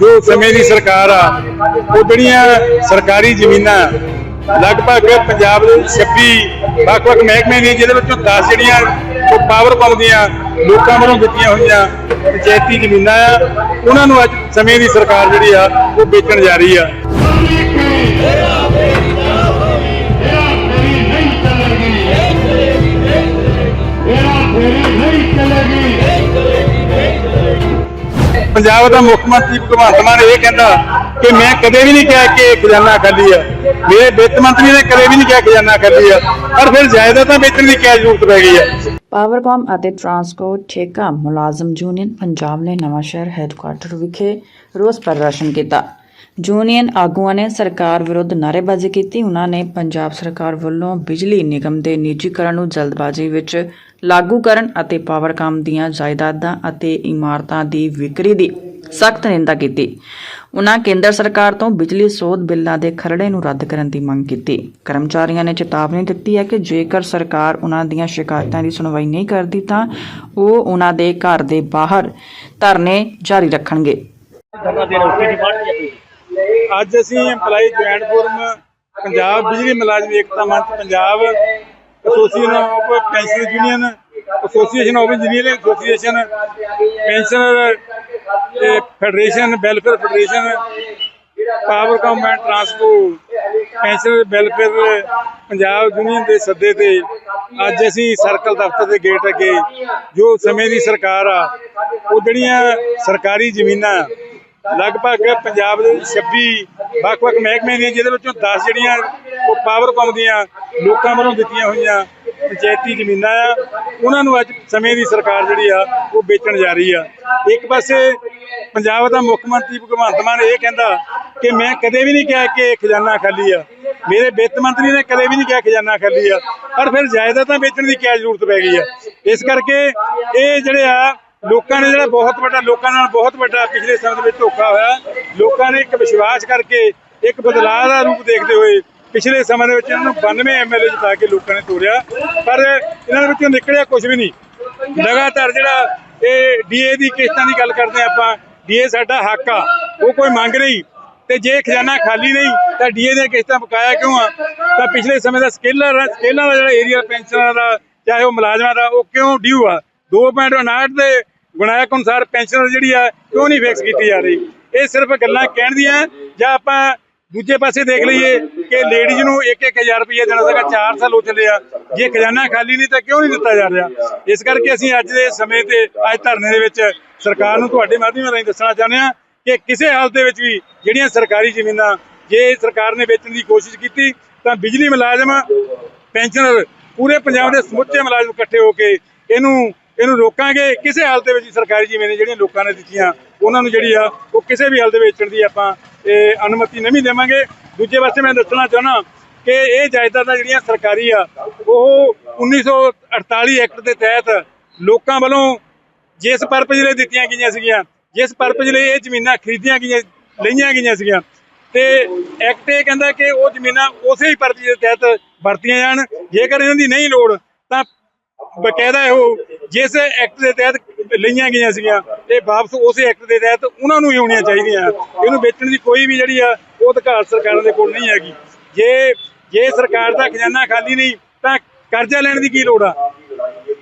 ਜੋ ਸਮੇਂ ਦੀ ਸਰਕਾਰ ਆ, ਉਹ ਜਿਹੜੀਆਂ ਸਰਕਾਰੀ ਜ਼ਮੀਨਾਂ ਲਗਭਗ ਪੰਜਾਬ ਦੇ 26 ਵੱਖ-ਵੱਖ ਮਹਿਕਮੇ ਦੀਆਂ ਜਿਹਦੇ ਵਿੱਚੋਂ 10 ਜਿਹੜੀਆਂ ਉਹ ਪਾਵਰ ਪਾਉਂਦੀਆਂ ਲੋਕਾਂ ਵੱਲੋਂ ਦਿੱਤੀਆਂ ਹੋਈਆਂ ਪੰਚਾਇਤੀ ਜ਼ਮੀਨਾਂ ਆ, ਉਹਨਾਂ ਨੂੰ ਅੱਜ ਸਮੇਂ ਦੀ ਸਰਕਾਰ ਜਿਹੜੀ ਆ, ਉਹ ਵੇਚਣ ਜਾ ਰਹੀ ਆ। ਪੰਜਾਬ ਦਾ ਮੁੱਖ ਮੰਤਰੀ ਭਗਵੰਤ ਮਾਨ ਇਹ ਕਹਿੰਦਾ ਕਿ ਮੈਂ ਕਦੇ ਵੀ ਨਹੀਂ ਕਿਹਾ ਕਿ ਖਜ਼ਾਨਾ ਖਾਲੀ ਆ। ਮੇਰੇ ਵਿੱਤ ਮੰਤਰੀ ਨੇ ਕਦੇ ਵੀ ਨਹੀਂ ਕਿਹਾ ਖਜ਼ਾਨਾ ਖਾਲੀ ਆ। ਪਰ ਫਿਰ ਜਾਇਦਾਦਾਂ ਵੇਚਣ ਦੀ ਕਿਆ ਜ਼ਰੂਰਤ ਪੈ ਗਈ ਆ? ਪਾਵਰਕਾਮ ਅਤੇ ਟਰਾਂਸਕੋ ਠੇਕਾ ਮੁਲਾਜ਼ਮ ਯੂਨੀਅਨ ਪੰਜਾਬ ਨੇ ਨਵਾਂਸ਼ਹਿਰ ਹੈੱਡਕੁਆਰਟਰ ਵਿਖੇ ਰੋਸ ਪ੍ਰਦਰਸ਼ਨ ਕੀਤਾ। ਯੂਨੀਅਨ ਆਗੂਆਂ ਨੇ ਸਰਕਾਰ ਵਿਰੁੱਧ ਨਾਅਰੇਬਾਜ਼ੀ ਕੀਤੀ। ਉਹਨਾਂ ਨੇ ਪੰਜਾਬ ਸਰਕਾਰ ਵੱਲੋਂ ਬਿਜਲੀ ਨਿਗਮ ਦੇ ਨਿੱਜੀਕਰਨ ਨੂੰ ਜਲਦਬਾਜ਼ੀ ਵਿੱਚ ਲਾਗੂ ਕਰਨ ਅਤੇ ਪਾਵਰਕਾਮ ਦੀਆਂ ਜਾਇਦਾਦਾਂ ਅਤੇ ਇਮਾਰਤਾਂ ਦੀ ਵਿਕਰੀ ਦੀ ਸਖਤ ਨਿੰਦਾ ਕੀਤੀ। ਉਹਨਾਂ ਕੇਂਦਰ ਸਰਕਾਰ ਤੋਂ ਬਿਜਲੀ ਸੋਧ ਬਿੱਲਾਂ ਦੇ ਖਰੜੇ ਨੂੰ ਰੱਦ ਕਰਨ ਦੀ ਮੰਗ ਕੀਤੀ। ਕਰਮਚਾਰੀਆਂ ਨੇ ਚੇਤਾਵਨੀ ਦਿੱਤੀ ਹੈ ਕਿ ਜੇਕਰ ਸਰਕਾਰ ਉਹਨਾਂ ਦੀਆਂ ਸ਼ਿਕਾਇਤਾਂ ਦੀ ਸੁਣਵਾਈ ਨਹੀਂ ਕਰਦੀ ਤਾਂ ਉਹ ਉਹਨਾਂ ਦੇ ਘਰ ਦੇ ਬਾਹਰ ਧਰਨੇ ਜਾਰੀ ਰੱਖਣਗੇ। ਅੱਜ ਅਸੀਂ EMPLOYE ਜੁਆਇੰਟ ਫੋਰਮ ਪੰਜਾਬ ਬਿਜਲੀ ਮੁਲਾਜ਼ਮ ਏਕਤਾ ਮੰਚ, Punjab association of pension union association of engineering association pensioner federation welfare federation power and Transco pensioner welfare Punjab union ਦੇ ਸੱਦੇ ਤੇ ਅੱਜ ਅਸੀਂ ਸਰਕਲ ਦਫ਼ਤਰ ਦੇ ਗੇਟ ਅੱਗੇ ਜੋ ਸਮੇਂ ਦੀ ਸਰਕਾਰ ਆ, ਉਹ ਜਿਹੜੀਆਂ ਸਰਕਾਰੀ ਜ਼ਮੀਨਾਂ ਲਗਭਗ ਪੰਜਾਬ ਦੇ 26 ਵੱਖ-ਵੱਖ ਮਹਿਕਮੇ ਦੀਆਂ ਜਿਹਦੇ ਵਿੱਚੋਂ 10 ਜਿਹੜੀਆਂ ਉਹ ਪਾਵਰ ਪਾਉਂਦੀਆਂ ਲੋਕਾਂ ਵੱਲੋਂ ਦਿੱਤੀਆਂ ਹੋਈਆਂ ਪੰਚਾਇਤੀ ਜ਼ਮੀਨਾਂ ਆ, ਉਹਨਾਂ ਨੂੰ ਅੱਜ ਸਮੇਂ ਦੀ ਸਰਕਾਰ ਜਿਹੜੀ ਆ, ਉਹ ਵੇਚਣ ਜਾ ਰਹੀ ਆ। ਇੱਕ ਪਾਸੇ ਪੰਜਾਬ ਦਾ ਮੁੱਖ ਮੰਤਰੀ ਭਗਵੰਤ ਮਾਨ ਇਹ ਕਹਿੰਦਾ ਕਿ ਮੈਂ ਕਦੇ ਵੀ ਨਹੀਂ ਕਿਹਾ ਕਿ ਖਜ਼ਾਨਾ ਖਾਲੀ ਆ। ਮੇਰੇ ਵਿੱਤ ਮੰਤਰੀ ਨੇ ਕਦੇ ਵੀ ਨਹੀਂ ਕਿਹਾ ਖਜ਼ਾਨਾ ਖਾਲੀ ਆ। ਪਰ ਫਿਰ ਜਾਇਦਾਦਾਂ ਵੇਚਣ ਦੀ ਕਿਆ ਜ਼ਰੂਰਤ ਪੈ ਗਈ ਆ? ਇਸ ਕਰਕੇ ਇਹ ਜਿਹੜੇ ਆ ਲੋਕਾਂ ਨੇ ਜਿਹੜਾ ਬਹੁਤ ਵੱਡਾ, ਲੋਕਾਂ ਨਾਲ ਬਹੁਤ ਵੱਡਾ ਪਿਛਲੇ ਸਮੇਂ ਦੇ ਵਿੱਚ ਧੋਖਾ ਹੋਇਆ। ਲੋਕਾਂ ਨੇ ਇੱਕ ਵਿਸ਼ਵਾਸ ਕਰਕੇ ਇੱਕ ਬਦਲਾਅ ਦਾ ਰੂਪ ਦੇਖਦੇ ਹੋਏ ਪਿਛਲੇ ਸਮੇਂ ਦੇ ਵਿੱਚ ਇਹਨਾਂ ਨੂੰ 92 ਐਮਐਲਏ ਜਿਤਾ ਕੇ ਲੋਕਾਂ ਨੇ ਤੋੜਿਆ। ਪਰ ਇਹਨਾਂ ਦੇ ਵਿੱਚੋਂ ਨਿਕਲਿਆ ਕੁਝ ਵੀ ਨਹੀਂ। ਲਗਾਤਾਰ ਜਿਹੜਾ ਇਹ ਡੀਏ ਦੀ ਕਿਸ਼ਤਾਂ ਦੀ ਗੱਲ ਕਰਦੇ ਹਾਂ ਆਪਾਂ ਡੀਏ ਸਾਡਾ ਹੱਕ ਆ, ਉਹ ਕੋਈ ਮੰਗ ਨਹੀਂ। ਤੇ ਜੇ ਖਜ਼ਾਨਾ ਖਾਲੀ ਨਹੀਂ, ਤਾਂ ਡੀਏ ਦੀਆਂ ਕਿਸ਼ਤਾਂ ਬਕਾਇਆ ਕਿਉਂ ਆ? ਤਾਂ ਪਿਛਲੇ ਸਮੇਂ ਦਾ ਸਕੇਲਰ ਸਕੇਲਾਂ ਦਾ ਜਿਹੜਾ ਏਰੀਆ ਪੈਨਸ਼ਨਾਂ ਦਾ, ਚਾਹੇ ਉਹ ਮੁਲਾਜ਼ਮਾਂ ਦਾ, ਉਹ ਕਿਉਂ ਡਿਊ ਆ? 2.59 ਦੇ ਗੁਣਾਇਕ ਅਨੁਸਾਰ ਪੈਨਸ਼ਨ ਜਿਹੜੀ ਆ, ਕਿਉਂ ਨਹੀਂ ਫਿਕਸ ਕੀਤੀ ਜਾ ਰਹੀ? ਇਹ ਸਿਰਫ ਗੱਲਾਂ ਕਹਿਣ ਦੀਆਂ ਜਾਂ ਆਪਾਂ ਦੂਜੇ ਪਾਸੇ ਦੇਖ ਲਈਏ ਕਿ ਲੇਡੀਜ਼ ਨੂੰ 1-1000 ਰੁਪਏ ਦੇਣਾ ਸੀਗਾ 4 ਸਾਲ ਹੋ ਚੱਲੇ ਆ। ਜੇ ਖਜ਼ਾਨਾ ਖਾਲੀ ਨਹੀਂ ਤਾਂ ਕਿਉਂ ਨਹੀਂ ਦਿੱਤਾ ਜਾ ਰਿਹਾ? ਇਸ ਕਰਕੇ ਅਸੀਂ ਅੱਜ ਦੇ ਸਮੇਂ ਤੇ, ਅੱਜ ਧਰਨੇ ਦੇ ਵਿੱਚ ਸਰਕਾਰ ਨੂੰ ਤੁਹਾਡੇ ਮਾਧਿਅਮ ਰਾਹੀਂ ਦੱਸਣਾ ਚਾਹੁੰਦੇ ਹਾਂ ਕਿ ਕਿਸੇ ਹਾਲਤ ਦੇ ਵਿੱਚ ਵੀ ਜਿਹੜੀਆਂ ਸਰਕਾਰੀ ਜ਼ਮੀਨਾਂ, ਜੇ ਸਰਕਾਰ ਨੇ ਵੇਚਣ ਦੀ ਕੋਸ਼ਿਸ਼ ਕੀਤੀ, ਤਾਂ ਬਿਜਲੀ ਮੁਲਾਜ਼ਮ, ਪੈਨਸ਼ਨਰ ਪੂਰੇ ਪੰਜਾਬ ਦੇ ਸਮੁੱਚੇ ਮੁਲਾਜ਼ਮ ਇਕੱਠੇ ਹੋ ਕੇ ਇਹਨੂੰ ਇਹਨੂੰ ਰੋਕਾਂਗੇ। ਕਿਸੇ ਹਾਲਤ ਦੇ ਵਿੱਚ ਸਰਕਾਰੀ ਜ਼ਮੀਨਾਂ ਜਿਹੜੀਆਂ ਲੋਕਾਂ ਨੇ ਦਿੱਤੀਆਂ, ਉਹਨਾਂ ਨੂੰ ਜਿਹੜੀ ਆ, ਉਹ ਕਿਸੇ ਵੀ ਹਾਲਤ ਦੇ ਵੇਚਣ ਦੀ ਆਪਾਂ, ਇਹ ਅਨੁਮਤੀ ਨਹੀਂ ਦੇਵਾਂਗੇ। ਦੂਜੇ ਪਾਸੇ ਮੈਂ ਦੱਸਣਾ ਚਾਹੁੰਦਾ ਕਿ ਇਹ ਜਾਇਦਾਦਾਂ ਜਿਹੜੀਆਂ ਸਰਕਾਰੀ ਆ, ਉਹ 1948 ਐਕਟ ਦੇ ਤਹਿਤ ਲੋਕਾਂ ਵੱਲੋਂ ਜਿਸ ਪਰਪਸ ਲਈ ਦਿੱਤੀਆਂ ਗਈਆਂ ਸੀਗੀਆਂ, ਜਿਸ ਪਰਪਸ ਲਈ ਇਹ ਜ਼ਮੀਨਾਂ ਖਰੀਦੀਆਂ ਗਈਆਂ, ਲਈਆਂ ਗਈਆਂ ਸੀਗੀਆਂ। ਤੇ ਐਕਟ ਇਹ ਕਹਿੰਦਾ ਕਿ ਉਹ ਜ਼ਮੀਨਾਂ ਉਸੇ ਹੀ ਪਰਪਸ ਦੇ ਤਹਿਤ ਵਰਤੀਆਂ ਜਾਣ। ਜੇਕਰ ਇਹਨਾਂ ਦੀ ਨਹੀਂ ਲੋੜ, ਤਾਂ ਬਕਾਇਦਾ ਉਹ ਜਿਸ ਐਕਟ ਦੇ ਤਹਿਤ ਲਈਆਂ ਗਈਆਂ ਸੀਗੀਆਂ, ਇਹ ਵਾਪਸ ਉਸੇ ਐਕਟ ਦੇ ਤਹਿਤ ਉਹਨਾਂ ਨੂੰ ਹੀ ਹੋਣੀਆਂ ਚਾਹੀਦੀਆਂ। ਇਹਨੂੰ ਵੇਚਣ ਦੀ ਕੋਈ ਵੀ ਜਿਹੜੀ ਆ, ਉਹ ਅਧਿਕਾਰ ਸਰਕਾਰਾਂ ਦੇ ਕੋਲ ਨਹੀਂ ਹੈਗੀ। ਜੇ ਜੇ ਸਰਕਾਰ ਦਾ ਖਜ਼ਾਨਾ ਖਾਲੀ ਨਹੀਂ, ਤਾਂ ਕਰਜ਼ਾ ਲੈਣ ਦੀ ਕੀ ਲੋੜ ਆ?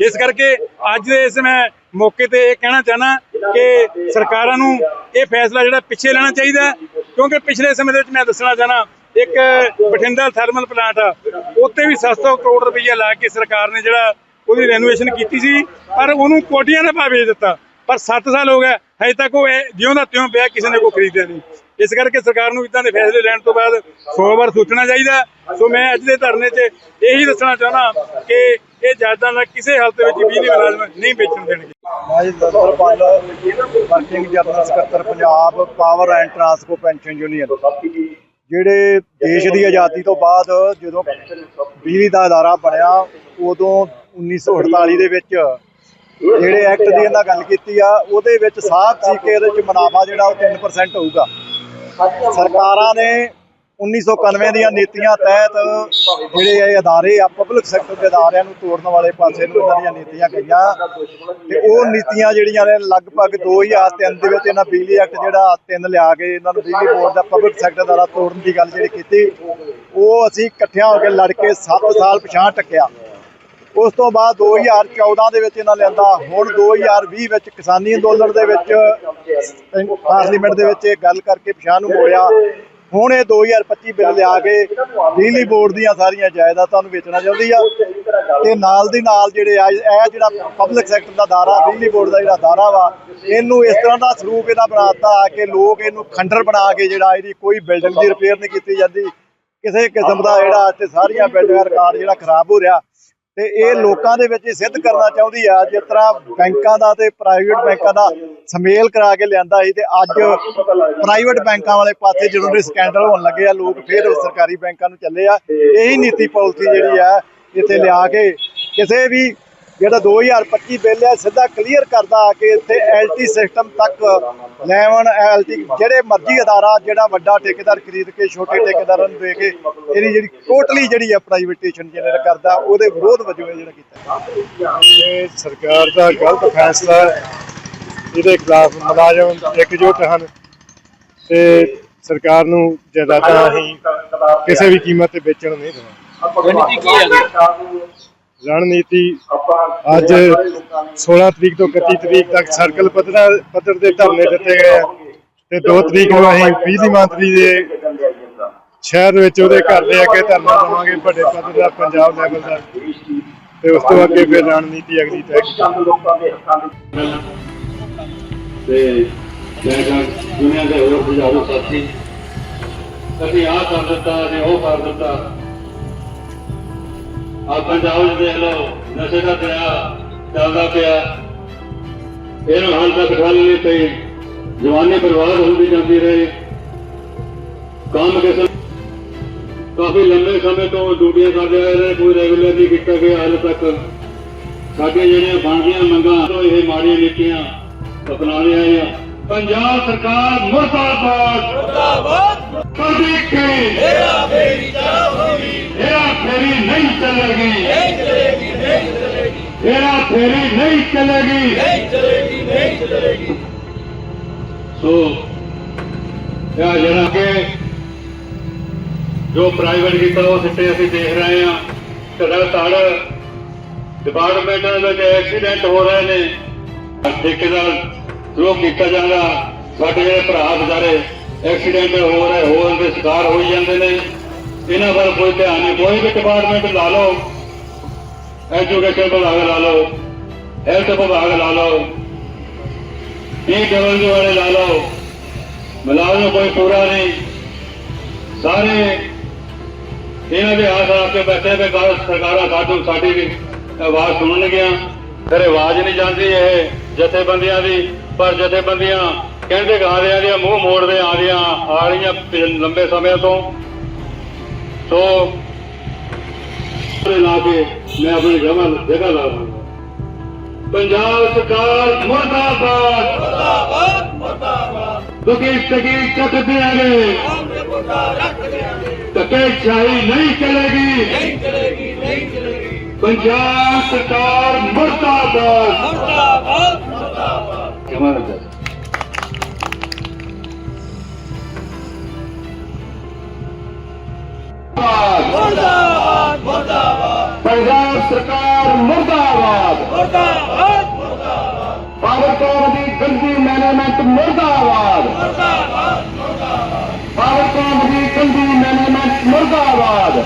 ਇਸ ਕਰਕੇ ਅੱਜ ਦੇ ਇਸ ਮੈਂ ਮੌਕੇ ਤੇ ਇਹ ਕਹਿਣਾ ਚਾਹਨਾ ਕਿ ਸਰਕਾਰਾਂ ਨੂੰ ਇਹ ਫੈਸਲਾ ਜਿਹੜਾ ਪਿੱਛੇ ਲੈਣਾ ਚਾਹੀਦਾ ਕਿਉਂਕਿ ਪਿਛਲੇ ਸਮੇਂ ਦੇ ਵਿੱਚ ਮੈਂ ਦੱਸਣਾ ਚਾਹਨਾ, ਇੱਕ ਬਠਿੰਡਾ ਥਰਮਲ ਪਲਾਂਟ ਆ, ਉੱਤੇ ਵੀ 700 ਕਰੋੜ ਰੁਪਈਆ ਲਾ ਕੇ ਸਰਕਾਰ ਨੇ ਜਿਹੜਾ ਉਹਦੀ ਰੈਨੋਵੇਸ਼ਨ ਕੀਤੀ ਸੀ, ਪਰ ਉਹਨੂੰ ਕੋਟੀਆਂ ਦਾ ਭਾਅ ਵੇਚ ਦਿੱਤਾ। ਪਰ 7 ਸਾਲ ਹੋ ਗਏ, ਹਜੇ ਤੱਕ ਉਹ ਜਿਉਂ ਦਾ ਤਿਉਂ ਪਿਆ, ਕਿਸੇ ਨੇ ਕੋਈ ਖਰੀਦਿਆ ਨਹੀਂ। ਇਸ ਕਰਕੇ ਸਰਕਾਰ ਨੂੰ ਇਦਾਂ ਦੇ ਫੈਸਲੇ ਲੈਣ ਤੋਂ ਬਾਅਦ 100 ਵਾਰ ਸੋਚਣਾ ਚਾਹੀਦਾ। ਸੋ ਮੈਂ ਅੱਜ ਦੇ ਧਰਨੇ 'ਚ ਇਹੀ ਦੱਸਣਾ ਚਾਹੁੰਦਾ ਕਿ ਇਹ ਜਾਇਦਾਦਾਂ ਦਾ ਕਿਸੇ ਹਾਲਤ ਵਿੱਚ ਬਿਜਲੀ ਮੁਲਾਜ਼ਮ ਨਹੀਂ ਵੇਚਣ ਦੇਣਗੇ। ਮੈਂ ਜੀ ਦਸਤਰਪਾਲ ਵਰਕਿੰਗ ਜਨਰਲ ਸਕੱਤਰ Punjab power and Transco pension union ਜਿਹੜੇ ਦੇਸ਼ ਦੀ ਆਜ਼ਾਦੀ ਤੋਂ ਬਾਅਦ ਜਦੋਂ ਬਿਜਲੀ ਦਾ ਅਦਾਰਾ ਬਣਿਆ, ਉਦੋਂ 1948 ਦੇ ਵਿੱਚ ਜਿਹੜੇ ਐਕਟ ਦੀ ਇਹਨਾਂ ਗੱਲ ਕੀਤੀ ਆ, ਉਹਦੇ ਵਿੱਚ ਸਾਫ਼ ਸੀ ਕਿ ਇਹਦੇ 'ਚ ਮੁਨਾਫਾ ਜਿਹੜਾ ਉਹ 3% ਹੋਊਗਾ। ਸਰਕਾਰਾਂ ਨੇ 1991 ਦੀਆਂ ਨੀਤੀਆਂ ਤਹਿਤ ਜਿਹੜੇ ਇਹ ਅਦਾਰੇ ਆ ਪਬਲਿਕ ਸੈਕਟਰ ਦੇ ਅਦਾਰਿਆਂ ਨੂੰ ਤੋੜਨ ਵਾਲੇ ਪਾਸੇ ਨੂੰ ਇਹਨਾਂ ਦੀਆਂ ਨੀਤੀਆਂ ਗਈਆਂ। ਤੇ ਉਹ ਨੀਤੀਆਂ ਜਿਹੜੀਆਂ ਨੇ, ਲਗਭਗ 2003 ਦੇ ਵਿੱਚ ਇਹਨਾਂ ਬਿਜਲੀ ਐਕਟ ਜਿਹੜਾ ਤਿੰਨ ਲਿਆ ਕੇ ਇਹਨਾਂ ਨੂੰ ਬਿਜਲੀ ਬੋਰਡ ਦਾ ਪਬਲਿਕ ਸੈਕਟਰ ਦਾ ਤੋੜਨ ਦੀ ਗੱਲ ਜਿਹੜੀ ਕੀਤੀ, ਉਹ ਅਸੀਂ ਇਕੱਠਿਆਂ ਹੋ ਕੇ ਲੜ ਕੇ 7 ਸਾਲ ਪਛਾਣ ਟੱਕਿਆ। ਉਸ ਤੋਂ ਬਾਅਦ 2014 ਦੇ ਵਿੱਚ ਇਹਨਾਂ ਲਿਆਂਦਾ, ਹੁਣ 2020 ਵਿੱਚ ਕਿਸਾਨੀ ਅੰਦੋਲਨ ਦੇ ਵਿੱਚ ਪਾਰਲੀਮੈਂਟ ਦੇ ਵਿੱਚ ਇਹ ਗੱਲ ਕਰਕੇ ਪਛਾਣ ਨੂੰ ਮੋੜਿਆ। ਹੁਣ ਇਹ 2025 ਬਿੱਲ ਲਿਆ ਕੇ ਬਿਜਲੀ ਬੋਰਡ ਦੀਆਂ ਸਾਰੀਆਂ ਜਾਇਦਾਦਾਂ ਨੂੰ ਵੇਚਣਾ ਚਾਹੁੰਦੀ ਆ। ਤੇ ਨਾਲ ਦੀ ਨਾਲ ਜਿਹੜੇ ਆ, ਇਹ ਜਿਹੜਾ ਪਬਲਿਕ ਸੈਕਟਰ ਦਾ ਦਾਰਾ, ਬਿਜਲੀ ਬੋਰਡ ਦਾ ਜਿਹੜਾ ਦਾਰਾ ਵਾ, ਇਹਨੂੰ ਇਸ ਤਰ੍ਹਾਂ ਦਾ ਸਰੂਪ ਇਹਦਾ ਬਣਾਤਾ ਕਿ ਲੋਕ ਇਹਨੂੰ ਖੰਡਰ ਬਣਾ ਕੇ ਜਿਹੜਾ ਇਹਦੀ ਕੋਈ ਬਿਲਡਿੰਗ ਦੀ ਰਿਪੇਅਰ ਨਹੀਂ ਕੀਤੀ ਜਾਂਦੀ। ਕਿਸੇ ਕਿਸਮ ਦਾ ਜਿਹੜਾ ਤੇ ਸਾਰੀਆਂ ਬਿਲਡਿੰਗਾਂ ਰਿਕਾਰਡ ਜਿਹੜਾ ਖਰਾਬ ਹੋ ਰਿਹਾ ਤੇ ਇਹ ਲੋਕਾਂ ਦੇ ਵਿੱਚ ਸਿੱਧ ਕਰਨਾ ਚਾਹੁੰਦੀ ਆ, ਜਿਸ ਤਰ੍ਹਾਂ ਬੈਂਕਾਂ ਦਾ ਤੇ ਪ੍ਰਾਈਵੇਟ ਬੈਂਕਾਂ ਦਾ ਸਮੇਲ ਕਰਾ ਕੇ ਲਿਆਂਦਾ ਸੀ ਤੇ ਅੱਜ ਪ੍ਰਾਈਵੇਟ ਬੈਂਕਾਂ ਵਾਲੇ ਪਾਸੇ ਜਦੋਂ ਦੇ ਸਕੈਂਡਲ ਹੋਣ ਲੱਗੇ ਆ, ਲੋਕ ਫਿਰ ਸਰਕਾਰੀ ਬੈਂਕਾਂ ਨੂੰ ਚੱਲੇ ਆ। ਇਹੀ ਨੀਤੀ ਪਾਲਿਸੀ ਜਿਹੜੀ ਆ, ਇੱਥੇ ਲਿਆ ਕੇ ਕਿਸੇ ਵੀ ਜਿਹੜਾ 2025 ਬਿੱਲ ਹੈ ਸਿੱਧਾ ਕਲੀਅਰ ਕਰਦਾ ਆ ਕਿ ਇੱਥੇ ਐਲਟੀ ਸਿਸਟਮ ਤੱਕ ਲੈਵਨ ਐਲਟੀ ਜਿਹੜੇ ਮਰਜ਼ੀ ਅਦਾਰਾ ਜਿਹੜਾ ਵੱਡਾ ਠੇਕੇਦਾਰ ਖਰੀਦ ਕੇ ਛੋਟੇ ਠੇਕੇਦਾਰਾਂ ਨੂੰ ਦੇ ਕੇ ਇਹਦੀ ਜਿਹੜੀ ਟੋਟਲੀ ਜਿਹੜੀ ਆ ਪ੍ਰਾਈਵੇਟੇਸ਼ਨ ਜਨਰੇਟ ਕਰਦਾ ਉਹਦੇ ਵਿਰੋਧ ਵਜੋਂ ਇਹ ਜਿਹੜਾ ਕੀਤਾ ਇਹ ਸਰਕਾਰ ਦਾ ਗਲਤ ਫੈਸਲਾ ਹੈ। ਇਹਦੇ ਖਿਲਾਫ ਮੁਲਾਜ਼ਮ ਇਕਜੁੱਟ ਹਨ ਤੇ ਸਰਕਾਰ ਨੂੰ ਜਾਇਦਾਦਾਂ ਅਸੀਂ ਕਿਸੇ ਵੀ ਕੀਮਤ ਤੇ ਵੇਚਣ ਨਹੀਂ ਦੇਵਾਂਗੇ। ਰਣਨੀਤੀ ਅੱਜ 16 ਤਰੀਕ ਤੋਂ 31 ਤਰੀਕ ਤੱਕ ਸਰਕਲ ਪੱਧਰ ਪੱਧਰ ਦੇ ਧਰਨੇ ਦਿੱਤੇ ਗਏ ਆ। ਤੇ 2 ਤਰੀਕ ਨੂੰ ਅਸੀਂ ਬਿਜਲੀ ਮੰਤਰੀ ਦੇ ਸ਼ਹਿਰ ਵਿੱਚ ਉਹਦੇ ਘਰ ਦੇ ਅੱਗੇ ਧਰਨਾ ਦੇਵਾਂਗੇ ਵੱਡੇ ਪੱਧਰ ਦਾ ਪੰਜਾਬ ਲੈਵਲ ਦਾ। ਤੇ ਉਸ ਤੋਂ ਅੱਗੇ ਫਿਰ ਰਣਨੀਤੀ ਅਗਲੀ ਤੈਅ ਕੀਤੀ ਤੇ ਦੁਨੀਆ ਦੇ ਹੋਰ ਬੁਝਾਰੂ ਸਾਥੀ ਅਸੀਂ ਆਹ ਕਰ ਦਿੱਤਾ ਅਸੀਂ ਉਹ ਕਰ ਦਿੱਤਾ। ਆ ਪੰਜਾਬ 'ਚ ਦੇਖ ਲਓ ਨਸ਼ੇ ਦਾ ਦਰਿਆ ਚੱਲਦਾ ਪਿਆ। ਇਹਨੂੰ ਹਾਲ ਤੱਕ ਠੱਲ ਨਹੀਂ ਪਈ ਜਵਾਨੀ ਬਰਬਾਦ ਹੁੰਦੀ ਜਾਂਦੀ ਰਹੀ। ਕੰਮ ਕਿਸੇ ਕਾਫੀ ਲੰਬੇ ਸਮੇਂ ਤੋਂ ਡਿਊਟੀਆਂ ਕਰਦੇ ਆਏ ਨੇ ਕੋਈ ਰੈਗੂਲਰ ਨਹੀਂ ਕੀਤਾ ਗਿਆ ਹਾਲੇ ਤੱਕ। ਸਾਡੀਆਂ ਜਿਹੜੀਆਂ ਬਣਦੀਆਂ ਮੰਗਾਂ ਤੋਂ ਇਹ ਮਾੜੀਆਂ ਨੀਤੀਆਂ ਅਪਣਾ ਲਿਆ ਆ ਪੰਜਾਬ ਸਰਕਾਰ ਮੁਰਦਾਬਾਦ। ਮੁਰਦਾਬਾਦ। ਕਦੀ ਕਹੀ ਮੇਰਾ ਫੇਰੀ ਚਾਹੋਗੀ ਨਹੀਂ ਚੱਲੇਗੀ। ਨਹੀਂ ਚੱਲੇਗੀ ਨਹੀਂ ਚੱਲੇਗੀ। ਸੋ ਇਹ ਜਿਹੜਾ ਕਿ ਜੋ ਪ੍ਰਾਈਵੇਟ ਕੀਤਾ ਉਹ ਸਿੱਟੇ ਅਸੀਂ ਦੇਖ ਰਹੇ ਹਾਂ। ਧੜਾ ਧੜ ਡਿਪਾਰਟਮੈਂਟਾਂ ਵਿੱਚ ਐਕਸੀਡੈਂਟ ਹੋ ਰਹੇ ਨੇ। ਠੇਕੇਦਾਰ ਜੋ ਕੀਤਾ ਜਾਂਦਾ ਸਾਡੇ ਭਰਾ ਵਿਚਾਰੇ ਐਕਸੀਡੈਂਟ ਹੋ ਰਹੇ ਹੋਣ ਦੇ ਸ਼ਿਕਾਰ ਹੋਈ ਜਾਂਦੇ ਨੇ। ਇਹਨਾਂ ਵੱਲ ਕੋਈ ਧਿਆਨ ਨਹੀਂ। ਕੋਈ ਵੀ ਡਿਪਾਰਟਮੈਂਟ ਲਾ ਲਓ ਐਜੂਕੇਸ਼ਨ ਵਿਭਾਗ ਲਾ ਲਓ ਹੈਲਥ ਵਿਭਾਗ ਲਾ ਲਓ, ਇਹ ਡਬਲ ਵਾਲੇ ਲਾ ਲਓ, ਮੁਲਾਜ਼ਮ ਕੋਈ ਪੂਰਾ ਨਹੀਂ। ਸਾਰੇ ਇਹਨਾਂ ਦੇ ਆਸ ਆ ਕੇ ਬੈਠੇ ਵੀ ਗੱਲ ਸਰਕਾਰਾਂ ਸਾਡੂ ਸਾਡੀ ਵੀ ਆਵਾਜ਼ ਸੁਣਨਗੀਆਂ, ਫਿਰ ਆਵਾਜ਼ ਨਹੀਂ ਜਾਂਦੀ ਇਹ ਜਥੇਬੰਦੀਆਂ ਦੀ, ਪਰ ਜਥੇਬੰਦੀਆਂ ਕਹਿੰਦੇ ਗਾਂਦਿਆਂ ਦੀਆਂ, ਮੂੰਹ ਮੋੜਦੇ ਆਦੀਆਂ ਆ ਰਹੀਆਂ ਲੰਬੇ ਸਮੇਂ ਤੋਂ। ਸੋ ਲਾ ਕੇ ਮੈਂ ਆਪਣੀ ਜਗ੍ਹਾ ਜਗ੍ਹਾ ਲਾ ਦੂੰਗਾ ਪੰਜਾਬ ਸਰਕਾਰ ਮੁਰਦਾਬਾਦ ਮੁਰਦਾਬਾਦ ਮੁਰਦਾਬਾਦ ਦੁਖੀ ਸਗੀ ਚੱਕ ਦਿਆਂਗੇ ਧੱਕੇ ਸ਼ਾਹੀ ਨਹੀਂ ਚਲੇਗੀ ਪੰਜਾਬ ਸਰਕਾਰ ਮੁਰਦਾਬਾਦ। ਮੁਰਦਾਬਾਦ। ਮੁਰਦਾਬਾਦ ਪਾਵਰਕਾਮ ਦੀ ਗੰਦੀ ਮੈਨੇਜਮੈਂਟ ਮੁਰਦਾਬਾਦ। ਪਾਵਰਕਾਮ ਦੀ ਗੰਦੀ ਮੈਨੇਜਮੈਂਟ ਮੁਰਦਾਬਾਦ।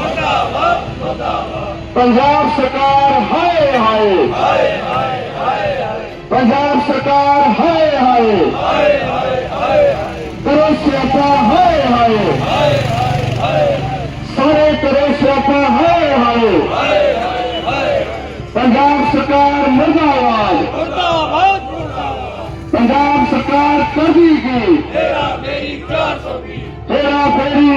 ਪੰਜਾਬ ਸਰਕਾਰ ਹਾਏ ਹਾਏ। ਪੰਜਾਬ ਸਰਕਾਰ ਹਾਏ ਹਾਏ। ਕਰੋ ਸਿਆਪਾ ਹਾਏ ਹਾਏ। ਕਰਦੀ ਕੀ ਤੇਰਾ ਮੇਰੀ 420 ਤੇਰਾ ਫੇਰੀ